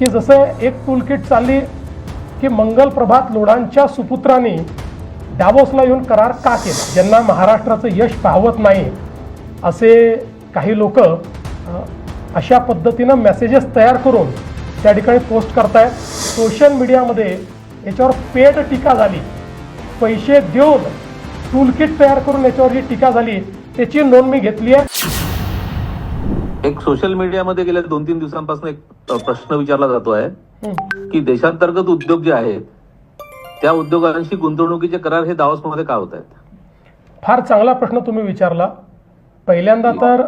की जसं एक टूलकिट चालली की मंगल प्रभात लोढांच्या सुपुत्रांनी डॅवोसला येऊन करार का केला? ज्यांना महाराष्ट्राचं यश पाहवत नाही असे काही लोक अशा पद्धतीनं मेसेजेस तयार करून त्या ठिकाणी पोस्ट करतायत. सोशल मीडियामध्ये याच्यावर पेड टीका झाली. पैसे देऊन टूलकिट तयार करून याच्यावर जी टीका झाली त्याची नोंद मी घेतली आहे. एक सोशल मीडियामध्ये गेल्या दोन तीन दिवसांपासून एक प्रश्न विचारला जातो आहे. की देशांतर्गत उद्योग जे आहेत त्या उद्योगांशी गुंतवणुकीचे करार हे दावोसमध्ये का होत आहेत फार चांगला प्रश्न तुम्ही विचारला पहिल्यांदा तर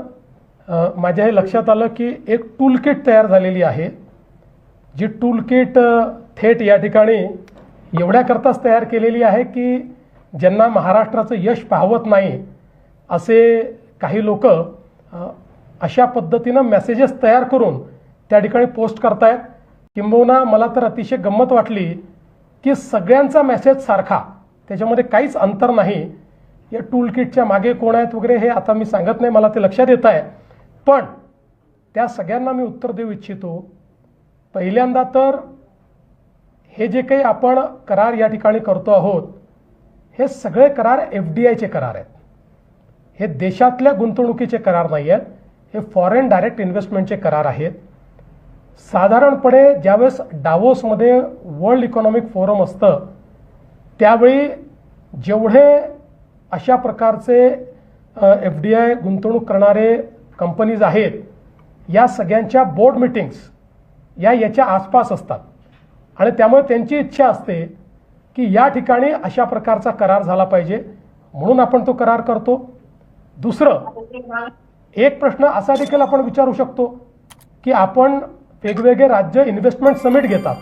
माझ्या हे लक्षात आलं की एक टूलकिट तयार झालेली आहे जी टूलकिट थेट या ठिकाणी एवढ्याकरताच तयार केलेली आहे की ज्यांना महाराष्ट्राचं यश पाहवत नाही असे काही लोक अशा पद्धतीनं मेसेजेस तयार करून त्या ठिकाणी पोस्ट करतायत. किंबहुना मला तर अतिशय गंमत वाटली की सगळ्यांचा मेसेज सारखा त्याच्यामध्ये काहीच अंतर नाही. या टूल किटच्या मागे कोण आहेत वगैरे हे आता मी सांगत नाही मला ते लक्षात येत आहे. पण त्या सगळ्यांना मी उत्तर देऊ इच्छितो. पहिल्यांदा तर हे जे काही आपण करार या ठिकाणी करतो आहोत हे सगळे करार एफ डी आयचे करार आहेत. हे देशातल्या गुंतवणुकीचे करार नाही आहेत हे फॉरेन डायरेक्ट इन्व्हेस्टमेंटचे करार आहेत. साधारणपणे ज्यावेळेस डावोसमध्ये वर्ल्ड इकॉनॉमिक फोरम असतं त्यावेळी जेवढे अशा प्रकारचे एफ डी आय गुंतवणूक करणारे कंपनीज आहेत या सगळ्यांच्या बोर्ड मिटिंग्स या याच्या आसपास असतात. आणि त्यामुळे त्यांची इच्छा असते की या ठिकाणी अशा प्रकारचा करार झाला पाहिजे म्हणून आपण तो करार करतो. दुसरं एक प्रश्न असा देखील आपण विचारू शकतो की आपण वेगवेगळे राज्य इन्व्हेस्टमेंट समिट घेतात.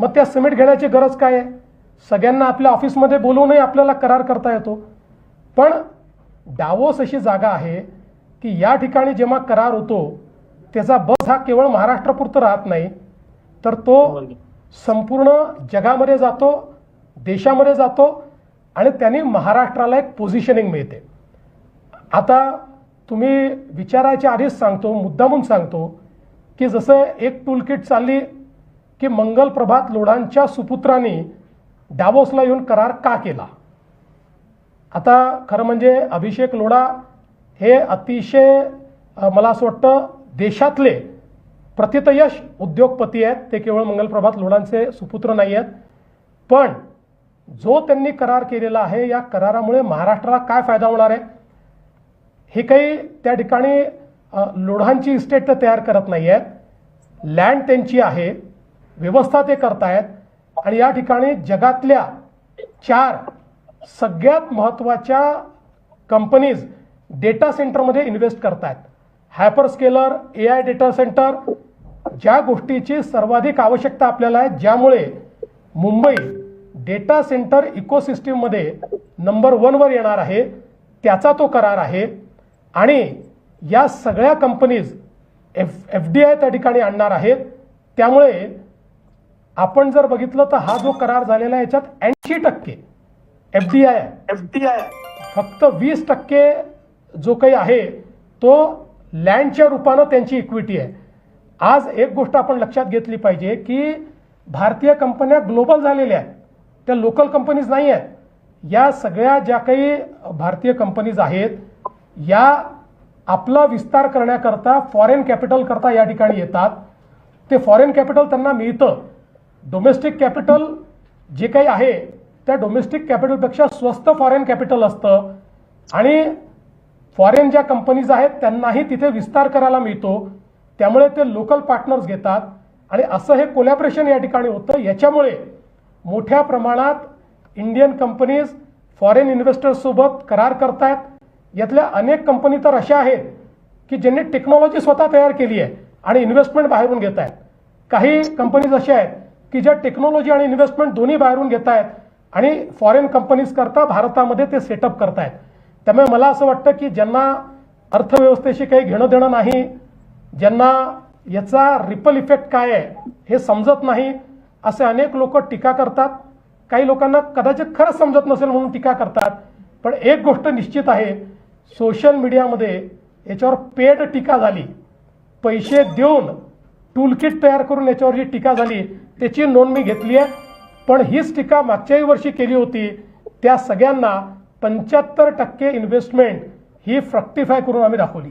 मग त्या समिट घेण्याची गरज काय आहे? सगळ्यांना आपल्या ऑफिसमध्ये बोलवूनही आपल्याला करार करता येतो. पण डावोस अशी जागा आहे की या ठिकाणी जेव्हा करार होतो त्याचा बस हा केवळ महाराष्ट्रापुरतं राहत नाही तर तो संपूर्ण जगामध्ये जातो देशामध्ये जातो आणि त्यांनी महाराष्ट्राला एक पोझिशनिंग मिळते. आता तुम्ही विचारायच्या आधीच सांगतो मुद्दामून सांगतो की जसं एक टूलकिट चालली की मंगल प्रभात लोढांच्या सुपुत्रांनी डावोसला येऊन करार का केला? आता खरं म्हणजे अभिषेक लोढा हे अतिशय मला असं वाटतं देशातले प्रतितयश उद्योगपती आहेत. ते केवळ मंगलप्रभात लोढांचे सुपुत्र नाही आहेत. पण जो त्यांनी करार केलेला आहे या करारामुळे महाराष्ट्राला काय फायदा होणार आहे? हे काही त्या ठिकाणी लोढांची इस्टेट तर तयार करत नाही आहेत लँड त्यांची आहे व्यवस्था ते करतायत आणि या ठिकाणी जगातल्या चार सगळ्यात महत्त्वाच्या कंपनीज डेटा सेंटरमध्ये इन्व्हेस्ट करतायत. Hyper scaler A I data center ज्या गोष्टीची सर्वाधिक आवश्यकता आपल्याला आहे ज्यामुळे मुंबई डेटा सेंटर इकोसिस्टीममध्ये नंबर वनवर येणार आहे त्याचा तो करार आहे. आणि या सगळ्या companies F F D I त्या ठिकाणी आणणार आहेत. त्यामुळे आपण जर बघितलं तर हा जो करार झालेला आहे याच्यात ऐंशी टक्के एफ डी आय एफडीआय फक्त वीस टक्के जो काही आहे तो लँडच्या रूपानं त्यांची इक्विटी आहे. आज एक गोष्ट आपण लक्षात घेतली पाहिजे की भारतीय कंपन्या ग्लोबल झालेल्या आहेत. त्या लोकल कंपनीज नाही आहेत. या सगळ्या ज्या काही भारतीय कंपनीज आहेत या आपला विस्तार करण्याकरता फॉरेन कॅपिटल करता या ठिकाणी येतात. ते फॉरेन कॅपिटल त्यांना मिळतं. डोमेस्टिक कॅपिटल जे काही आहे त्या डोमेस्टिक कॅपिटलपेक्षा स्वस्त फॉरेन कॅपिटल असतं. आणि फॉरेन ज्या कंपनीज आहेत त्यांनाही तिथे विस्तार करायला मिळतो. त्यामुळे ते लोकल पार्टनर्स घेतात. आणि असं हे कोलॅबरेशन या ठिकाणी होतं. याच्यामुळे मोठ्या प्रमाणात इंडियन कंपनीज फॉरेन इन्व्हेस्टर्ससोबत करार करतायत. यातल्या अनेक कंपनी तर अशा आहेत की ज्यांनी टेक्नॉलॉजी स्वतः तयार केली आहे आणि इन्व्हेस्टमेंट बाहेरून घेत आहेत. काही कंपनीज अशा आहेत की ज्या टेक्नॉलॉजी आणि इन्व्हेस्टमेंट दोन्ही बाहेरून घेत आहेत आणि फॉरेन कंपनीज करता भारतामध्ये ते सेटअप करतायत त्यामुळे मला असं वाटतं की ज्यांना अर्थव्यवस्थेशी काही घेणं देणं नाही ज्यांना याचा रिपल इफेक्ट काय आहे हे समजत नाही असे अनेक लोक टीका करतात. काही लोकांना कदाचित खरंच समजत नसेल म्हणून टीका करतात. पण एक गोष्ट निश्चित आहे सोशल मीडियामध्ये याच्यावर पेड टीका झाली. पैसे देऊन टूलकिट तयार करून याच्यावर जी टीका झाली. त्याची नोंद मी घेतली आहे. पण हीच टीका मागच्याही वर्षी केली होती. त्या सगळ्यांना पंच्याहत्तर टक्के इन्व्हेस्टमेंट ही फ्रक्टिफाय करून आम्ही दाखवली